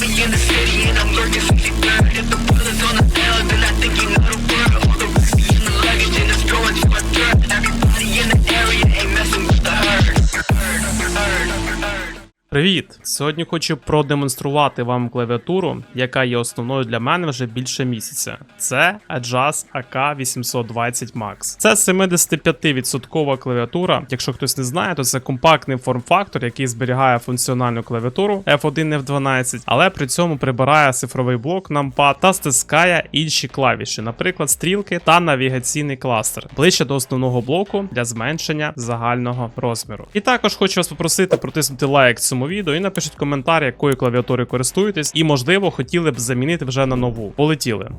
I'm in the city and I'm lurking 53rd at the Привіт! Сьогодні хочу продемонструвати вам клавіатуру, яка є основною для мене вже більше місяця. Це Adjust AK820 Max. Це 75% клавіатура. Якщо хтось не знає, то це компактний форм-фактор, який зберігає функціональну клавіатуру F1 F12, але при цьому прибирає цифровий блок numpad та стискає інші клавіші, наприклад, стрілки та навігаційний кластер, ближче до основного блоку для зменшення загального розміру. І також хочу вас попросити протиснути лайк цьому відео і напишіть коментар, якою клавіатурою користуєтесь, і можливо хотіли б замінити вже на нову. Полетіли.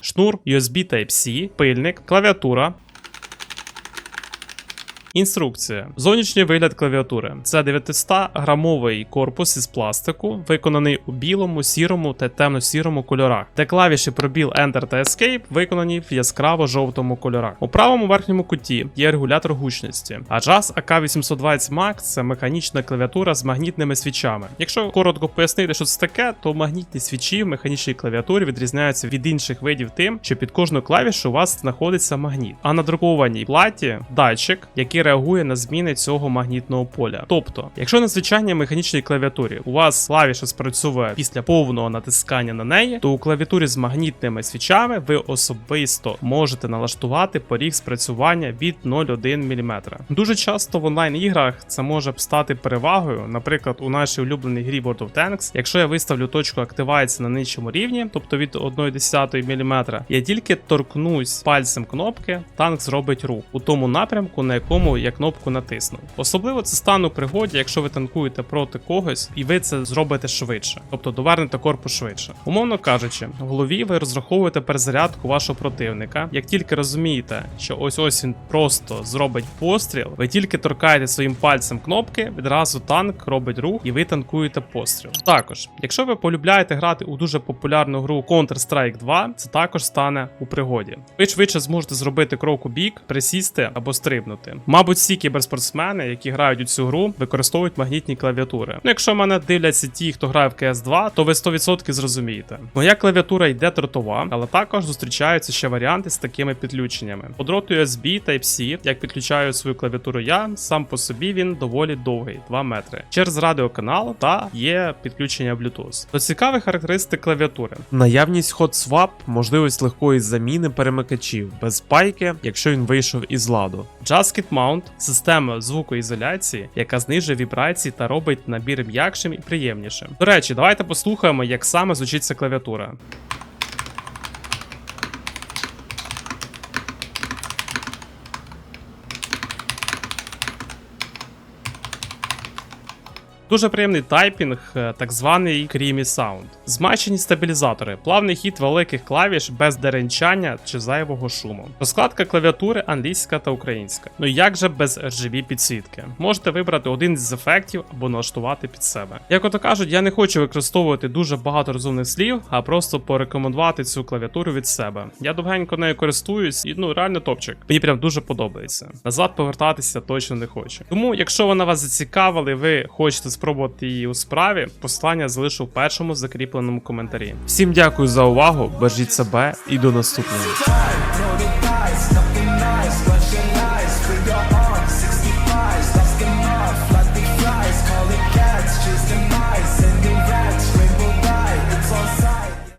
Шнур USB Type-C, пильник, клавіатура. Інструкція. Зовнішній вигляд клавіатури. Це 900-грамовий корпус із пластику, виконаний у білому, сірому та темно-сірому кольорах, де клавіші пробіл Enter та Escape виконані в яскраво-жовтому кольорах. У правому верхньому куті є регулятор гучності. А JAZ AK820 Max це механічна клавіатура з магнітними свічами. Якщо коротко пояснити, що це таке, то магнітні свічі в механічній клавіатурі відрізняються від інших видів тим, що під кожну клавішу у вас знаходиться магніт. А на друкованій платі датчик, який реагує на зміни цього магнітного поля. Тобто, якщо на звичайній механічній клавіатурі у вас клавіша спрацьовує після повного натискання на неї, то у клавіатурі з магнітними свічами ви особисто можете налаштувати поріг спрацювання від 0,1 мм. Дуже часто в онлайн-іграх це може б стати перевагою, наприклад, у нашій улюбленій грі World of Tanks, якщо я виставлю точку активації на нижчому рівні, тобто від 1,1 мм, я тільки торкнусь пальцем кнопки, танк зробить рух у тому напрямку, на якому я кнопку натиснув. Особливо це стане у пригоді, якщо ви танкуєте проти когось, і ви це зробите швидше, тобто довернете корпус швидше. Умовно кажучи, в голові ви розраховуєте перезарядку вашого противника. Як тільки розумієте, що ось ось він просто зробить постріл, ви тільки торкаєте своїм пальцем кнопки, відразу танк робить рух, і ви танкуєте постріл. Також, якщо ви полюбляєте грати у дуже популярну гру Counter-Strike 2, це також стане у пригоді. Ви швидше зможете зробити крок у бік, присісти або стрибнути. Мабуть, всі кіберспортсмени, які грають у цю гру, використовують магнітні клавіатури. Ну, якщо мене дивляться ті, хто грає в CS 2, то ви 100% зрозумієте. Моя клавіатура йде дротова, але також зустрічаються ще варіанти з такими підключеннями. По дроту USB Type-C, як підключаю свою клавіатуру я, сам по собі він доволі довгий 2 метри. Через радіоканал та є підключення Bluetooth. До цікавих характеристик клавіатури. Наявність hot swap, можливість легкої заміни перемикачів без пайки, якщо він вийшов із ладу. Just Kit Mount система звукоізоляції, яка знижує вібрації та робить набір м'якшим і приємнішим. До речі, давайте послухаємо, як саме звучить ця клавіатура. Дуже приємний тайпінг, е, так званий Creamy Sound. Змачені стабілізатори, плавний хід великих клавіш без деренчання чи зайвого шуму. Розкладка клавіатури англійська та українська. Ну як же без RGB підсвітки? Можете вибрати один з ефектів або налаштувати під себе. Як ото кажуть, я не хочу використовувати дуже багато розумних слів, а просто порекомендувати цю клавіатуру від себе. Я довгенько нею користуюсь і ну реально топчик. Мені прям дуже подобається. Назад повертатися точно не хочу. Тому, якщо вона вас зацікавила, ви хочете спробувати її у справі, послання залишу в першому закріпленому коментарі. Всім дякую за увагу, бережіть себе і до наступного.